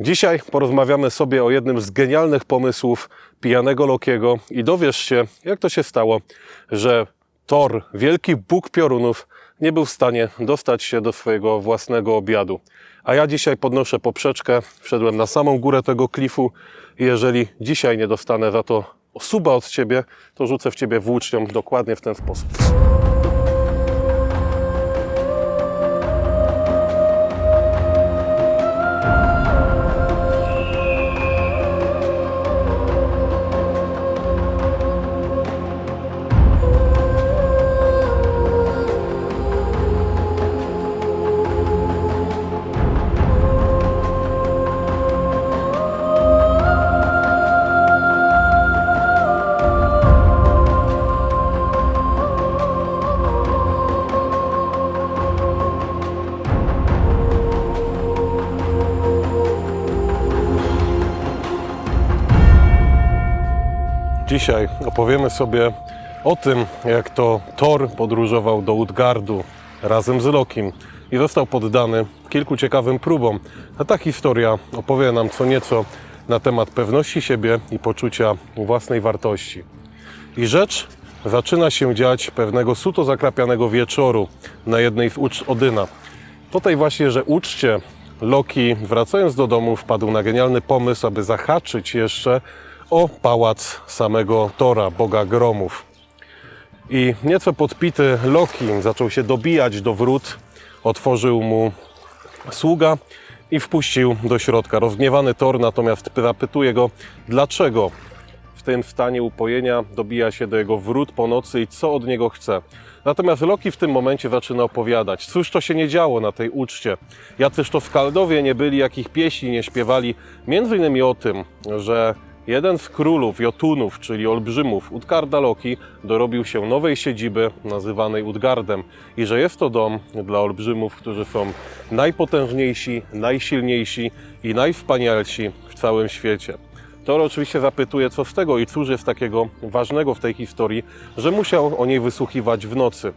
Dzisiaj porozmawiamy sobie o jednym z genialnych pomysłów pijanego Lokiego i dowiesz się, jak to się stało, że Thor, wielki Bóg piorunów, nie był w stanie dostać się do swojego własnego obiadu. A ja dzisiaj podnoszę poprzeczkę, wszedłem na samą górę tego klifu i jeżeli dzisiaj nie dostanę za to suba od Ciebie, to rzucę w Ciebie włócznią dokładnie w ten sposób. Dzisiaj opowiemy sobie o tym, jak to Thor podróżował do Utgardu razem z Lokim i został poddany kilku ciekawym próbom. A ta historia opowie nam co nieco na temat pewności siebie i poczucia własnej wartości. I rzecz zaczyna się dziać pewnego suto zakrapianego wieczoru na jednej z uczt Odyna. Tutaj właśnie, że uczcie Loki, wracając do domu, wpadł na genialny pomysł, aby zahaczyć jeszcze o pałac samego Tora, boga gromów. I nieco podpity Loki zaczął się dobijać do wrót, otworzył mu sługa i wpuścił do środka. Rozgniewany Thor natomiast zapytuje go, dlaczego w tym stanie upojenia dobija się do jego wrót po nocy i co od niego chce. Natomiast Loki w tym momencie zaczyna opowiadać, cóż to się nie działo na tej uczcie. Jacyż to skaldowie nie byli, jakich pieśni nie śpiewali. Między innymi o tym, że jeden z królów Jotunów, czyli olbrzymów Utgarda Loki, dorobił się nowej siedziby nazywanej Utgardem i że jest to dom dla olbrzymów, którzy są najpotężniejsi, najsilniejsi i najwspanialsi w całym świecie. Thor oczywiście zapytuje, co z tego i cóż jest takiego ważnego w tej historii, że musiał o niej wysłuchiwać w nocy.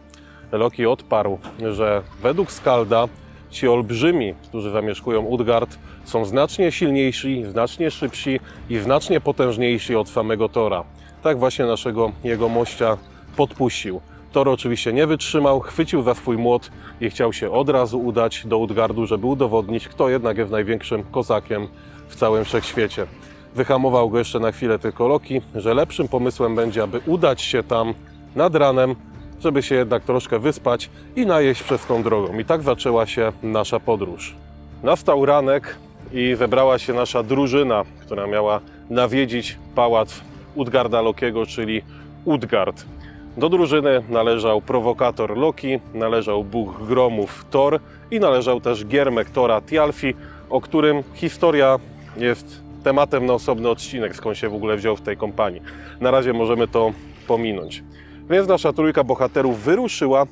Loki odparł, że według Skalda ci olbrzymi, którzy zamieszkują Utgard, są znacznie silniejsi, znacznie szybsi i znacznie potężniejsi od samego Tora. Tak właśnie naszego jego mościa podpuścił. Thor oczywiście nie wytrzymał, chwycił za swój młot i chciał się od razu udać do Utgardu, żeby udowodnić, kto jednak jest największym kozakiem w całym wszechświecie. Wyhamował go jeszcze na chwilę tylko Loki, że lepszym pomysłem będzie, aby udać się tam nad ranem, żeby się jednak troszkę wyspać i najeść przez tą drogą. I tak zaczęła się nasza podróż. Nastał ranek i zebrała się nasza drużyna, która miała nawiedzić pałac Utgarda Lokiego, czyli Utgard. Do drużyny należał prowokator Loki, należał Bóg Gromów Thor i należał też Giermek Tora Tialfi, o którym historia jest tematem na osobny odcinek, skąd się w ogóle wziął w tej kompanii. Na razie możemy to pominąć. Więc nasza trójka bohaterów wyruszyła,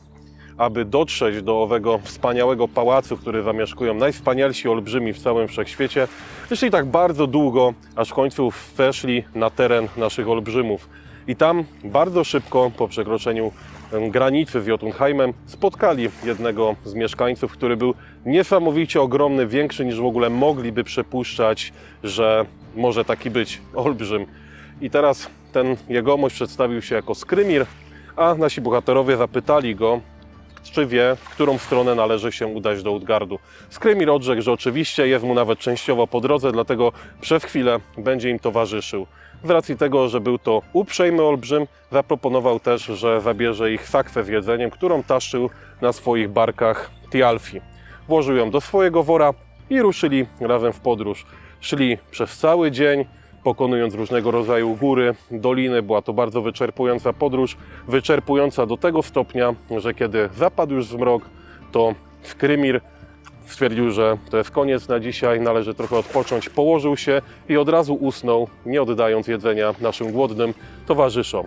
aby dotrzeć do owego wspaniałego pałacu, który zamieszkują najwspanialsi olbrzymi w całym wszechświecie. Szli tak bardzo długo, aż w końcu weszli na teren naszych olbrzymów. I tam bardzo szybko, po przekroczeniu granicy z Jotunheimem, spotkali jednego z mieszkańców, który był niesamowicie ogromny, większy niż w ogóle mogliby przypuszczać, że może taki być olbrzym. I teraz ten jegomość przedstawił się jako Skrymir, a nasi bohaterowie zapytali go, czy wie, w którą stronę należy się udać do Utgardu. Skrymir odrzekł, że oczywiście jest mu nawet częściowo po drodze, dlatego przez chwilę będzie im towarzyszył. Z racji tego, że był to uprzejmy olbrzym, zaproponował też, że zabierze ich sakwę z jedzeniem, którą taszył na swoich barkach Tialfi. Włożył ją do swojego wora i ruszyli razem w podróż. Szli przez cały dzień, pokonując różnego rodzaju góry, doliny. Była to bardzo wyczerpująca podróż, wyczerpująca do tego stopnia, że kiedy zapadł już zmrok, to Skrymir stwierdził, że to jest koniec na dzisiaj, należy trochę odpocząć, położył się i od razu usnął, nie oddając jedzenia naszym głodnym towarzyszom.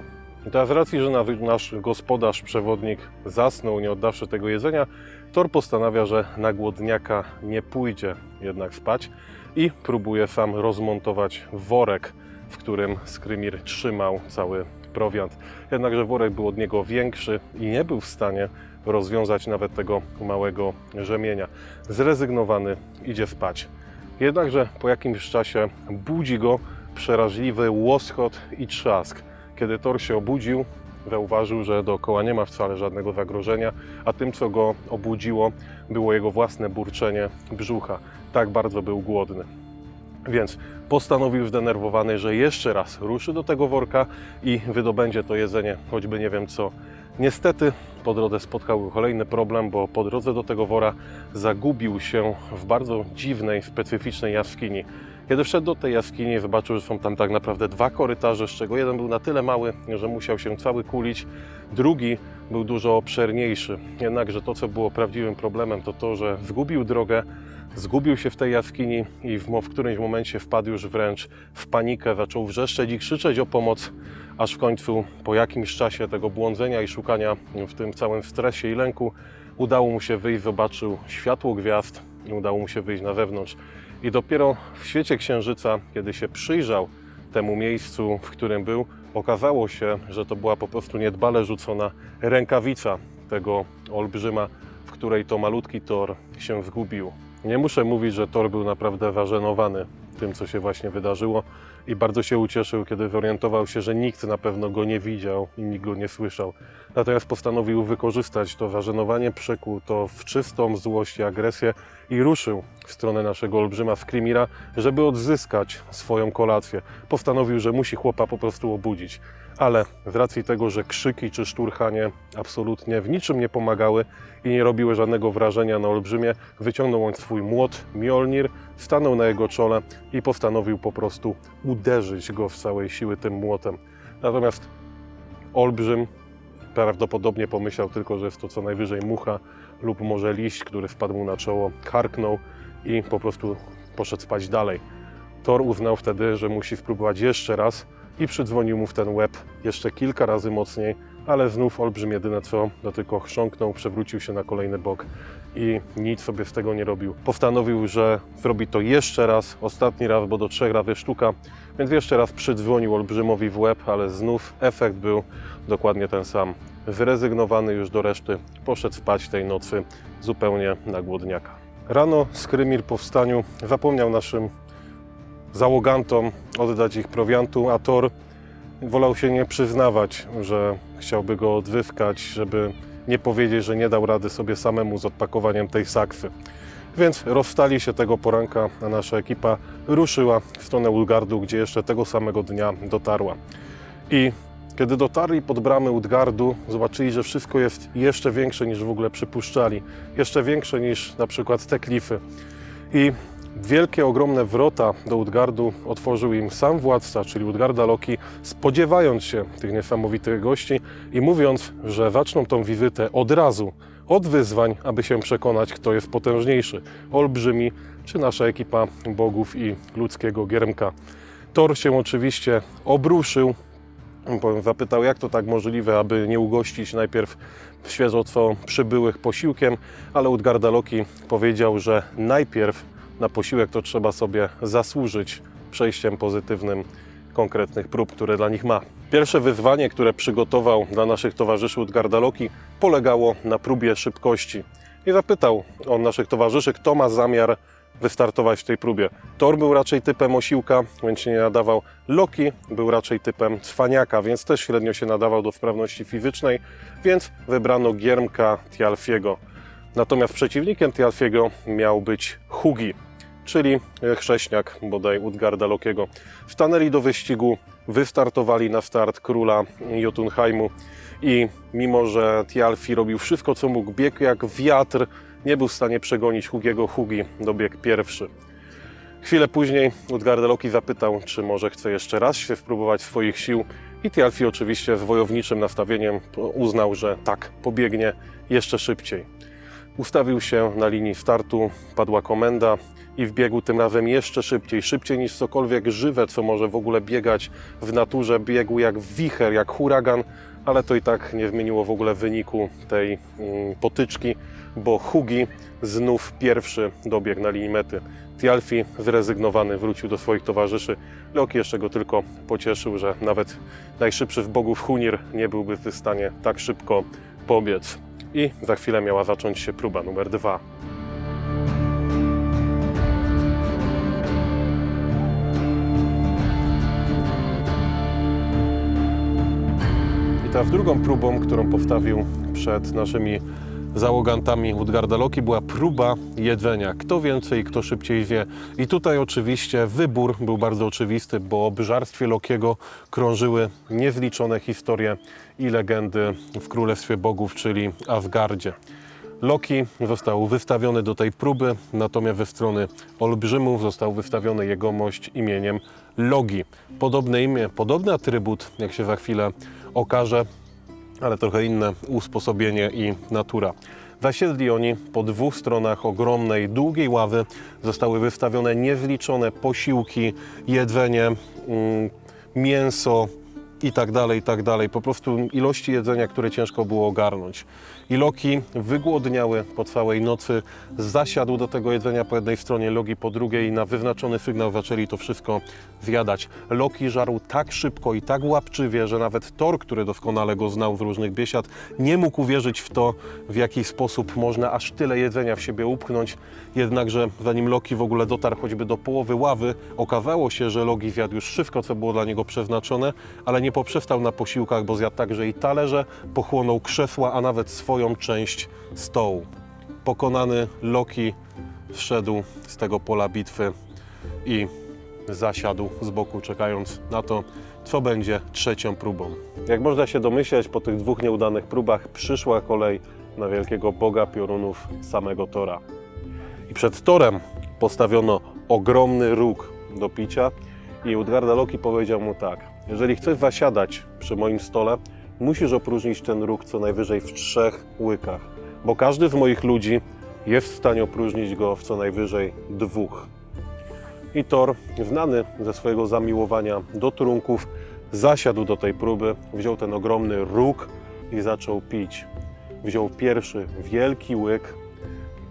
Teraz z racji, że nasz gospodarz, przewodnik zasnął, nie oddawszy tego jedzenia, Thor postanawia, że na głodniaka nie pójdzie jednak spać i próbuje sam rozmontować worek, w którym Skrymir trzymał cały prowiant. Jednakże worek był od niego większy i nie był w stanie rozwiązać nawet tego małego rzemienia. Zrezygnowany idzie spać. Jednakże po jakimś czasie budzi go przeraźliwy łoskot i trzask. Kiedy Thor się obudził, zauważył, że dookoła nie ma wcale żadnego zagrożenia, a tym, co go obudziło, było jego własne burczenie brzucha. Tak bardzo był głodny. Więc postanowił zdenerwowany, że jeszcze raz ruszy do tego worka i wydobędzie to jedzenie, choćby nie wiem co. Niestety po drodze spotkał go kolejny problem, bo po drodze do tego wora zagubił się w bardzo dziwnej, specyficznej jaskini. Kiedy wszedł do tej jaskini, zobaczył, że są tam tak naprawdę dwa korytarze, z czego jeden był na tyle mały, że musiał się cały kulić, drugi był dużo obszerniejszy. Jednakże to, co było prawdziwym problemem, to to, że zgubił drogę, zgubił się w tej jaskini i w, w którymś momencie wpadł już wręcz w panikę, zaczął wrzeszczeć i krzyczeć o pomoc, aż w końcu po jakimś czasie tego błądzenia i szukania w tym całym stresie i lęku udało mu się wyjść, zobaczył światło gwiazd i udało mu się wyjść na zewnątrz. I dopiero w świecie księżyca, kiedy się przyjrzał temu miejscu, w którym był, okazało się, że to była po prostu niedbale rzucona rękawica tego olbrzyma, w której to malutki Thor się zgubił. Nie muszę mówić, że Thor był naprawdę zażenowany tym, co się właśnie wydarzyło i bardzo się ucieszył, kiedy zorientował się, że nikt na pewno go nie widział i nikt go nie słyszał. Natomiast postanowił wykorzystać to zażenowanie, przekuł to w czystą złość i agresję i ruszył w stronę naszego olbrzyma Skrimira, żeby odzyskać swoją kolację. Postanowił, że musi chłopa po prostu obudzić. Ale z racji tego, że krzyki czy szturchanie absolutnie w niczym nie pomagały i nie robiły żadnego wrażenia na olbrzymie, wyciągnął on swój młot Mjolnir, stanął na jego czole i postanowił po prostu uderzyć go w całej siły tym młotem. Natomiast olbrzym prawdopodobnie pomyślał tylko, że jest to co najwyżej mucha lub może liść, który wpadł mu na czoło, karknął i po prostu poszedł spać dalej. Thor uznał wtedy, że musi spróbować jeszcze raz i przydzwonił mu w ten łeb jeszcze kilka razy mocniej, ale znów olbrzym jedyne co, to tylko chrząknął, przewrócił się na kolejny bok i nic sobie z tego nie robił. Postanowił, że zrobi to jeszcze raz, ostatni raz, bo do trzech razy sztuka, więc jeszcze raz przydzwonił olbrzymowi w łeb, ale znów efekt był dokładnie ten sam. Zrezygnowany już do reszty, poszedł spać tej nocy zupełnie na głodniaka. Rano Skrymir po wstaniu zapomniał naszym załogantom oddać ich prowiantu, a Thor wolał się nie przyznawać, że chciałby go odwyskać, żeby nie powiedzieć, że nie dał rady sobie samemu z odpakowaniem tej saksy. Więc rozstali się tego poranka, a nasza ekipa ruszyła w stronę Ulgardu, gdzie jeszcze tego samego dnia dotarła. I kiedy dotarli pod bramy Utgardu, zobaczyli, że wszystko jest jeszcze większe niż w ogóle przypuszczali. Jeszcze większe niż na przykład te klify. I wielkie, ogromne wrota do Utgardu otworzył im sam władca, czyli Utgarda Loki, spodziewając się tych niesamowitych gości i mówiąc, że zaczną tą wizytę od razu, od wyzwań, aby się przekonać, kto jest potężniejszy, olbrzymi czy nasza ekipa bogów i ludzkiego giermka. Thor się oczywiście obruszył, Zapytał, jak to tak możliwe, aby nie ugościć najpierw świeżo co przybyłych posiłkiem, ale Utgarda Loki powiedział, że najpierw na posiłek to trzeba sobie zasłużyć przejściem pozytywnym konkretnych prób, które dla nich ma. Pierwsze wyzwanie, które przygotował dla naszych towarzyszy Utgarda Loki, polegało na próbie szybkości. I zapytał on naszych towarzyszy, kto ma zamiar wystartować w tej próbie. Thor był raczej typem osiłka, więc się nie nadawał. Loki był raczej typem cwaniaka, więc też średnio się nadawał do sprawności fizycznej, więc wybrano Giermka Tialfiego. Natomiast przeciwnikiem Tialfiego miał być Hugi, czyli chrześniak bodaj Utgarda Lokiego. Stanęli do wyścigu, wystartowali na start króla Jotunheimu i mimo, że Tialfi robił wszystko co mógł, biegł jak wiatr, nie był w stanie przegonić Hugiego. Hugi dobiegł pierwszy. Chwilę później Utgarda Loki zapytał, czy może chce jeszcze raz się spróbować swoich sił i Tialfi oczywiście z wojowniczym nastawieniem uznał, że tak, pobiegnie jeszcze szybciej. Ustawił się na linii startu, padła komenda i wbiegł tym razem jeszcze szybciej, szybciej niż cokolwiek żywe, co może w ogóle biegać w naturze. Biegł jak wicher, jak huragan, ale to i tak nie zmieniło w ogóle wyniku tej mm, potyczki, bo Hugi znów pierwszy dobiegł na linii mety. Tialfi zrezygnowany wrócił do swoich towarzyszy. Loki jeszcze go tylko pocieszył, że nawet najszybszy z bogów Hunir nie byłby w stanie tak szybko pobiec. I za chwilę miała zacząć się próba numer dwa. Teraz drugą próbą, którą postawił przed naszymi załogantami Utgarda Loki była próba jedzenia. Kto więcej, kto szybciej wie. I tutaj oczywiście wybór był bardzo oczywisty, bo o byżarstwie Lokiego krążyły niezliczone historie i legendy w Królestwie Bogów, czyli Asgardzie. Loki został wystawiony do tej próby, natomiast ze strony olbrzymów został wystawiony jegomość imieniem Logi. Podobne imię, podobny atrybut, jak się za chwilę okaże, ale trochę inne usposobienie i natura. Zasiedli oni po dwóch stronach ogromnej, długiej ławy. Zostały wystawione niezliczone posiłki, jedzenie, mm, mięso i tak dalej, i tak dalej. Po prostu ilości jedzenia, które ciężko było ogarnąć. I Loki wygłodniały po całej nocy, zasiadł do tego jedzenia po jednej stronie, Logi po drugiej i na wyznaczony sygnał zaczęli to wszystko zjadać. Loki żarł tak szybko i tak łapczywie, że nawet Thor, który doskonale go znał z różnych biesiad, nie mógł uwierzyć w to, w jaki sposób można aż tyle jedzenia w siebie upchnąć. Jednakże zanim Loki w ogóle dotarł choćby do połowy ławy, okazało się, że Loki zjadł już wszystko, co było dla niego przeznaczone, ale nie poprzestał na posiłkach, bo zjadł także i talerze, pochłonął krzesła, a nawet swoją część stołu. Pokonany Loki wszedł z tego pola bitwy i zasiadł z boku, czekając na to, co będzie trzecią próbą. Jak można się domyśleć, po tych dwóch nieudanych próbach przyszła kolej na wielkiego boga piorunów, samego Tora. I przed Torem postawiono ogromny róg do picia i Utgarda Loki powiedział mu tak, jeżeli chcesz zasiadać przy moim stole, musisz opróżnić ten róg co najwyżej w trzech łykach, bo każdy z moich ludzi jest w stanie opróżnić go w co najwyżej dwóch. I Thor, znany ze swojego zamiłowania do trunków, zasiadł do tej próby, wziął ten ogromny róg i zaczął pić. Wziął pierwszy wielki łyk,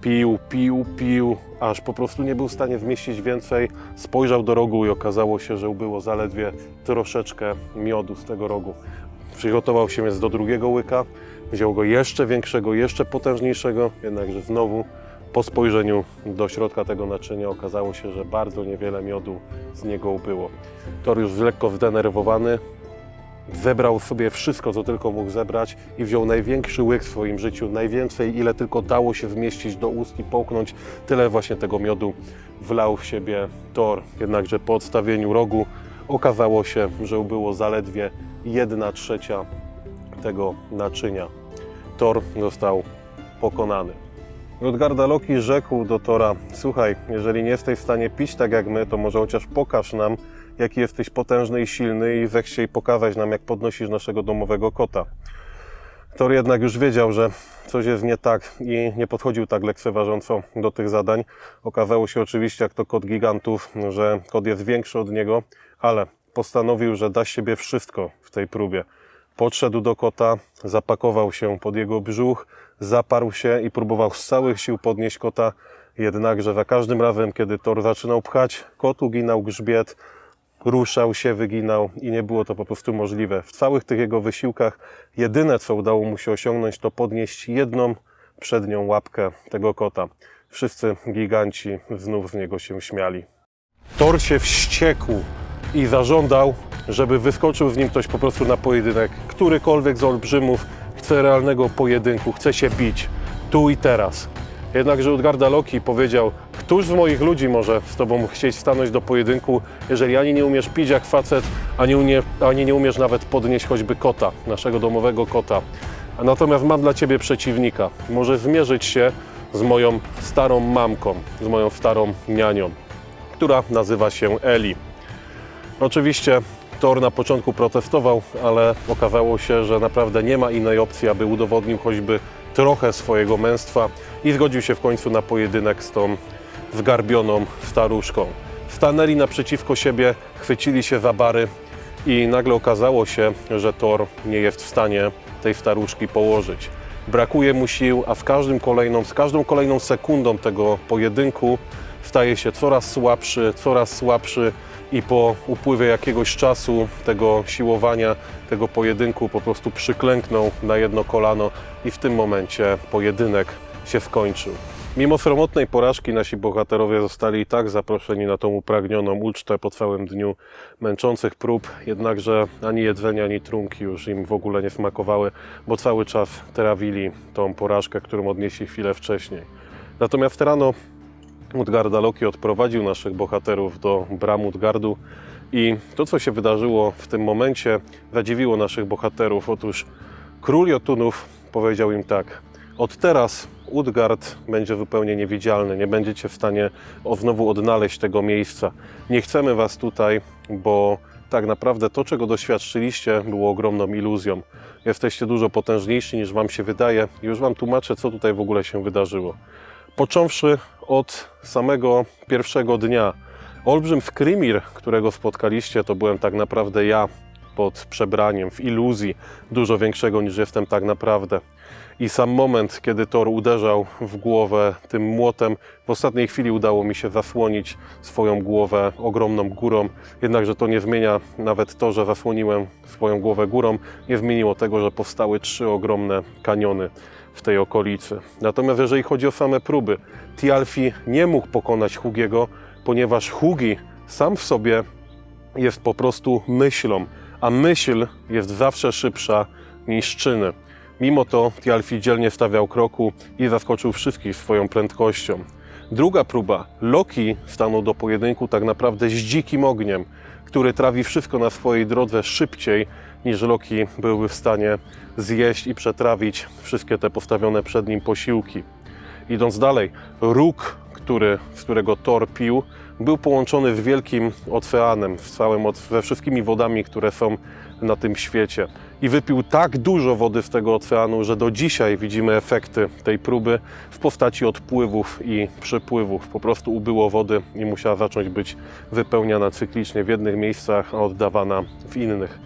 pił, pił, pił, aż po prostu nie był w stanie wmieścić więcej. Spojrzał do rogu i okazało się, że było zaledwie troszeczkę miodu z tego rogu. Przygotował się więc do drugiego łyka, wziął go jeszcze większego, jeszcze potężniejszego, jednakże znowu po spojrzeniu do środka tego naczynia okazało się, że bardzo niewiele miodu z niego ubyło. Thor już lekko zdenerwowany zebrał sobie wszystko, co tylko mógł zebrać i wziął największy łyk w swoim życiu, najwięcej, ile tylko dało się wmieścić do ust i połknąć. Tyle właśnie tego miodu wlał w siebie Thor. Jednakże po odstawieniu rogu okazało się, że było zaledwie jedna trzecia tego naczynia. Thor został pokonany. Rodgarda Loki rzekł do Tora: Słuchaj, jeżeli nie jesteś w stanie pić tak jak my, to może chociaż pokaż nam, jaki jesteś potężny i silny, i zechciej i pokazać nam, jak podnosisz naszego domowego kota. Thor jednak już wiedział, że coś jest nie tak i nie podchodził tak lekceważąco do tych zadań. Okazało się oczywiście, jak to kot gigantów, że kot jest większy od niego, ale postanowił, że da siebie wszystko w tej próbie. Podszedł do kota, zapakował się pod jego brzuch, zaparł się i próbował z całych sił podnieść kota. Jednakże za każdym razem, kiedy Thor zaczynał pchać, kot uginał grzbiet, ruszał się, wyginał i nie było to po prostu możliwe. W całych tych jego wysiłkach jedyne, co udało mu się osiągnąć, to podnieść jedną przednią łapkę tego kota. Wszyscy giganci znów z niego się śmiali. Thor się wściekł i zażądał, żeby wyskoczył z nim ktoś po prostu na pojedynek. Którykolwiek z olbrzymów chce realnego pojedynku, chce się bić tu i teraz. Jednakże Utgarda Loki powiedział, któż z moich ludzi może z tobą chcieć stanąć do pojedynku, jeżeli ani nie umiesz pić jak facet, ani, umie, ani nie umiesz nawet podnieść choćby kota, naszego domowego kota. Natomiast mam dla ciebie przeciwnika. Może zmierzyć się z moją starą mamką, z moją starą nianią, która nazywa się Eli. Oczywiście Thor na początku protestował, ale okazało się, że naprawdę nie ma innej opcji, aby udowodnił choćby trochę swojego męstwa i zgodził się w końcu na pojedynek z tą zgarbioną staruszką. Stanęli naprzeciwko siebie, chwycili się za bary i nagle okazało się, że Thor nie jest w stanie tej staruszki położyć. Brakuje mu sił, a z, każdym kolejną, z każdą kolejną sekundą tego pojedynku staje się coraz słabszy, coraz słabszy i po upływie jakiegoś czasu tego siłowania, tego pojedynku po prostu przyklęknął na jedno kolano i w tym momencie pojedynek się skończył. Mimo sromotnej porażki nasi bohaterowie zostali i tak zaproszeni na tą upragnioną ucztę po całym dniu męczących prób, jednakże ani jedzenie, ani trunki już im w ogóle nie smakowały, bo cały czas trawili tą porażkę, którą odnieśli chwilę wcześniej. Natomiast rano Utgarda Loki odprowadził naszych bohaterów do bram Utgardu i to, co się wydarzyło w tym momencie, zadziwiło naszych bohaterów. Otóż król Jotunów powiedział im tak: Od teraz Utgard będzie zupełnie niewidzialny, nie będziecie w stanie znowu odnaleźć tego miejsca. Nie chcemy was tutaj, bo tak naprawdę to, czego doświadczyliście, było ogromną iluzją. Jesteście dużo potężniejsi niż wam się wydaje. Już wam tłumaczę, co tutaj w ogóle się wydarzyło. Począwszy od samego pierwszego dnia, olbrzym Skrimir, którego spotkaliście, to byłem tak naprawdę ja pod przebraniem, w iluzji dużo większego niż jestem tak naprawdę. I sam moment, kiedy Thor uderzał w głowę tym młotem, w ostatniej chwili udało mi się zasłonić swoją głowę ogromną górą. Jednakże to nie zmienia nawet to, że zasłoniłem swoją głowę górą, nie zmieniło tego, że powstały trzy ogromne kaniony w tej okolicy. Natomiast jeżeli chodzi o same próby, Tialfi nie mógł pokonać Hugiego, ponieważ Hugi sam w sobie jest po prostu myślą, a myśl jest zawsze szybsza niż czyny. Mimo to Tialfi dzielnie stawiał kroku i zaskoczył wszystkich swoją prędkością. Druga próba. Loki stanął do pojedynku tak naprawdę z dzikim ogniem, który trawi wszystko na swojej drodze szybciej niż Loki byłby w stanie zjeść i przetrawić wszystkie te postawione przed nim posiłki. Idąc dalej, róg, który, z którego Thor pił, był połączony z wielkim oceanem, z całym, ze wszystkimi wodami, które są na tym świecie. I wypił tak dużo wody z tego oceanu, że do dzisiaj widzimy efekty tej próby w postaci odpływów i przypływów. Po prostu ubyło wody i musiała zacząć być wypełniana cyklicznie w jednych miejscach, a oddawana w innych.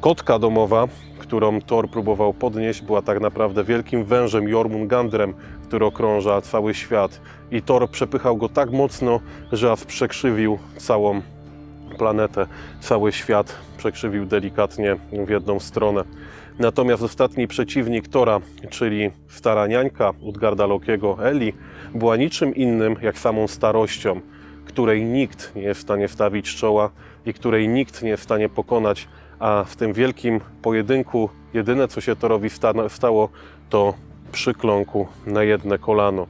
Kotka domowa, którą Thor próbował podnieść, była tak naprawdę wielkim wężem Jormungandrem, który okrąża cały świat. I Thor przepychał go tak mocno, że aż przekrzywił całą planetę, cały świat przekrzywił delikatnie w jedną stronę. Natomiast ostatni przeciwnik Tora, czyli stara niańka Utgarda Lokiego, Eli, była niczym innym jak samą starością, której nikt nie jest w stanie wstawić czoła i której nikt nie jest w stanie pokonać, a w tym wielkim pojedynku jedyne co się Torowi sta- stało to przykląku na jedne kolano.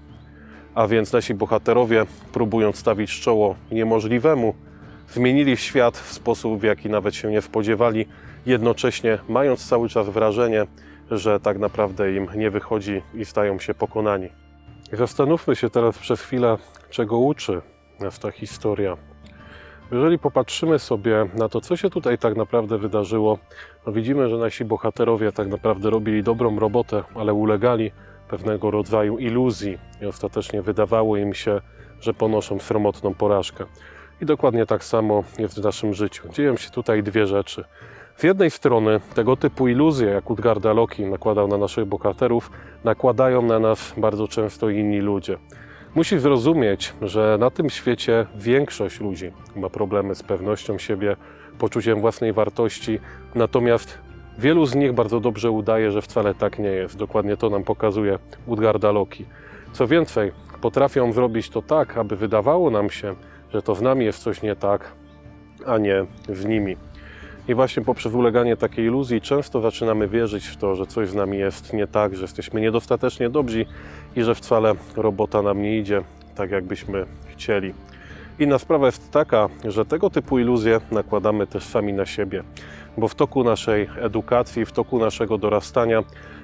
A więc nasi bohaterowie, próbując stawić czoło niemożliwemu, zmienili świat w sposób, w jaki nawet się nie spodziewali, jednocześnie mając cały czas wrażenie, że tak naprawdę im nie wychodzi i stają się pokonani. Zastanówmy się teraz przez chwilę, czego uczy nas ta historia. Jeżeli popatrzymy sobie na to, co się tutaj tak naprawdę wydarzyło, no widzimy, że nasi bohaterowie tak naprawdę robili dobrą robotę, ale ulegali pewnego rodzaju iluzji i ostatecznie wydawało im się, że ponoszą sromotną porażkę. I dokładnie tak samo jest w naszym życiu. Dzieją się tutaj dwie rzeczy. Z jednej strony tego typu iluzje, jak Utgarda Loki nakładał na naszych bohaterów, nakładają na nas bardzo często inni ludzie. Musisz zrozumieć, że na tym świecie większość ludzi ma problemy z pewnością siebie, poczuciem własnej wartości, natomiast wielu z nich bardzo dobrze udaje, że wcale tak nie jest. Dokładnie to nam pokazuje Utgarda Loki. Co więcej, potrafią zrobić to tak, aby wydawało nam się, że to w nami jest coś nie tak, a nie w nimi. I właśnie poprzez uleganie takiej iluzji często zaczynamy wierzyć w to, że coś z nami jest nie tak, że jesteśmy niedostatecznie dobrzy i że wcale robota nam nie idzie tak, jakbyśmy chcieli. Inna sprawa jest taka, że tego typu iluzje nakładamy też sami na siebie, bo w toku naszej edukacji, w toku naszego dorastania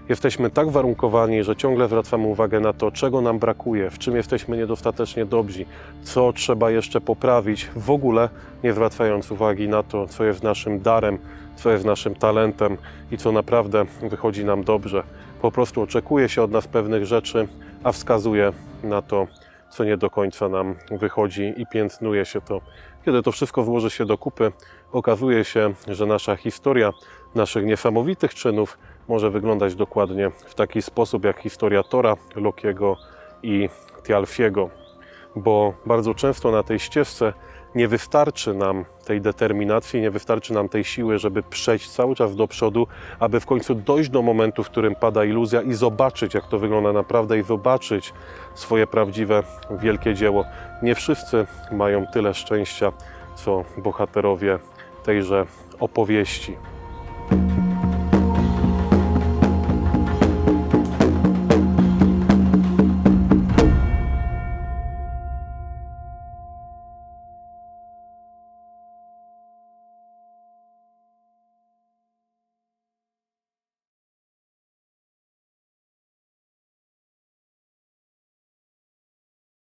jesteśmy tak warunkowani, że ciągle zwracamy uwagę na to, czego nam brakuje, w czym jesteśmy niedostatecznie dobrzy, co trzeba jeszcze poprawić, w ogóle nie zwracając uwagi na to, co jest naszym darem, co jest naszym talentem i co naprawdę wychodzi nam dobrze. Po prostu oczekuje się od nas pewnych rzeczy, a wskazuje na to, co nie do końca nam wychodzi i piętnuje się to. Kiedy to wszystko złoży się do kupy, okazuje się, że nasza historia naszych niesamowitych czynów może wyglądać dokładnie w taki sposób jak historia Tora, Lokiego i Tialfiego. bo bardzo często na tej ścieżce nie wystarczy nam tej determinacji, nie wystarczy nam tej siły, żeby przejść cały czas do przodu, aby w końcu dojść do momentu, w którym pada iluzja i zobaczyć, jak to wygląda naprawdę, i zobaczyć swoje prawdziwe, wielkie dzieło. Nie wszyscy mają tyle szczęścia, co bohaterowie tejże opowieści.